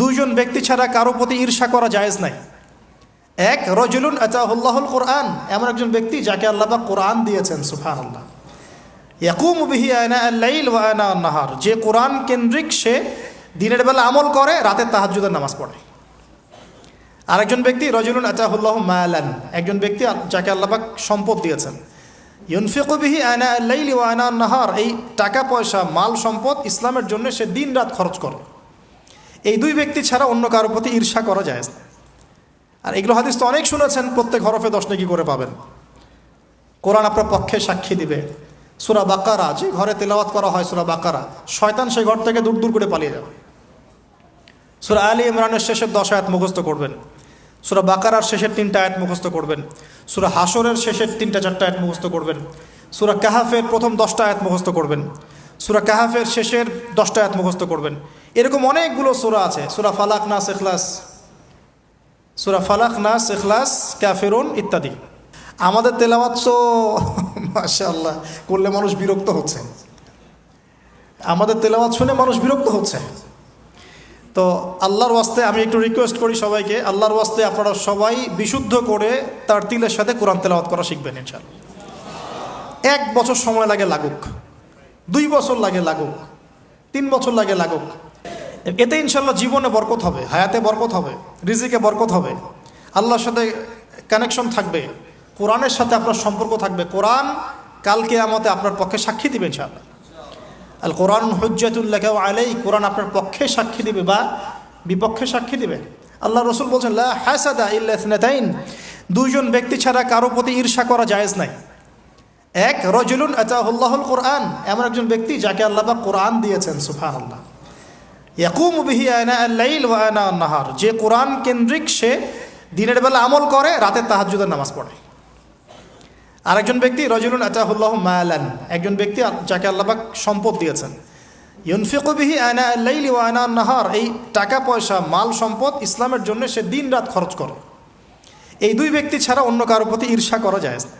দুইজন ব্যক্তি ছাড়া কারও প্রতি ঈর্ষা করা জায়েজ নাই। এক রজুলুন আতাহুল্লাহুল কোরআন, এমন একজন ব্যক্তি যাকে আল্লাহ পাক কোরআন দিয়েছেন সুফান আল্লাহ ইয়াকুম বিহি আয়না আল্লাইল ওয়া আয়না নাহার যে কোরআন কেন্দ্রিক সে দিনের বেলা আমল করে, রাতে তাহাজ্জুদের নামাজ পড়ে। আরেকজন ব্যক্তি, রজুলুন আতাহুল্লাহ মায়ালান একজন ব্যক্তি যাকে আল্লাপাক সম্পদ দিয়েছেন। ইউনফিকুবিহি আয়না আল্লাইল ওয়া আয়না নাহার এই টাকা পয়সা মাল সম্পদ ইসলামের জন্য সে দিন রাত খরচ করে। এই দুই ব্যক্তি ছাড়া অন্য কারোর প্রতি ঈর্ষা করা যায় না। আর এগুলো হাদিস তো অনেক শুনেছেন, প্রত্যেক হরফে দশ নাকি করে পাবেন। কোরআন আপনার পক্ষে সাক্ষী দিবে। সুরা বাকারা, যে ঘরে তেলাওয়াত করা হয় সুরা বাকারা, শয়তান সেই ঘর থেকে দূর দূর করে পালিয়ে যাবে। সুরা আলী ইমরানের শেষের দশ আয়াত মুখস্থ করবেন। সুরা বাকারার শেষের তিনটা আয়াত মুখস্থ করবেন। সুরা হাসরের শেষের তিনটা চারটা আয়াত মুখস্থ করবেন। সুরা কাহাফের প্রথম দশটা আয়াত মুখস্থ করবেন। সুরা কাহাফের শেষের দশটা আয়াত মুখস্থ করবেন। এরকম অনেকগুলো সুরা আছে। সুরা ফালাক, নাস এখলাস সুরা ফালাক, নাস এখলাস ক্যাফেরুন ইত্যাদি। আমাদের তেলাওয়াত তো মাশা করলে মানুষ বিরক্ত হচ্ছে। আমাদের তেলাওয়াত শুনে মানুষ বিরক্ত হচ্ছে। তো আল্লাহর ওয়াস্তে আমি একটু রিকোয়েস্ট করি সবাইকে, আল্লাহর ওয়াস্তে আপনারা সবাই বিশুদ্ধ করে তার তিলের সাথে কোরআন তেলাওয়াত করা শিখবেন ইনশাল এক বছর সময় লাগে লাগুক। দুই বছর লাগে লাগুক, তিন বছর লাগে লাগুক। এতে ইনশাল্লাহ জীবনে বরকত হবে, হায়াতে বরকত হবে, রিজিকে বরকত হবে। আল্লাহর সাথে কানেকশন থাকবে, কোরআনের সাথে আপনার সম্পর্ক থাকবে। কোরআন কালকে আমাতে আপনার পক্ষে সাক্ষী দিবে ইনশাআল্লাহ। আল কোরআন হজ্জাতুল্লাহ আলাই কোরআন আপনার পক্ষে সাক্ষী দিবে বা বিপক্ষে সাক্ষী দিবে। আল্লাহ রসুল বলছেন, লা হাসাদা ইল্লাথনাতাইন দুইজন ব্যক্তি ছাড়া কারও প্রতি ঈর্ষা করা জায়েজ নাই। এক রজুলুন আতাহুল্লাহুল কোরআন, এমন একজন ব্যক্তি যাকে আল্লাহ পাক কোরআন দিয়েছেন সুফান আল্লাহ ইয়াকুম বিহি আয়না আল্লাইল ওয়া আয়না নাহার, যে কোরআন কেন্দ্রিক সে দিনের বেলা আমল করে, রাতে তাহাজ্জুদের নামাজ পড়ে। আরেকজন ব্যক্তি, রজুলুন আতাহুল্লাহ মায়ালান একজন ব্যক্তি যাকে আল্লাপাক সম্পদ দিয়েছেন। ইউনফিকুবিহি আয়না আল্লাইল ওয়া আয়না নাহার, এই টাকা পয়সা, মাল সম্পদ ইসলামের জন্য সে দিন রাত খরচ করে। এই দুই ব্যক্তি ছাড়া অন্য কারোর প্রতি ঈর্ষা করা যায় না।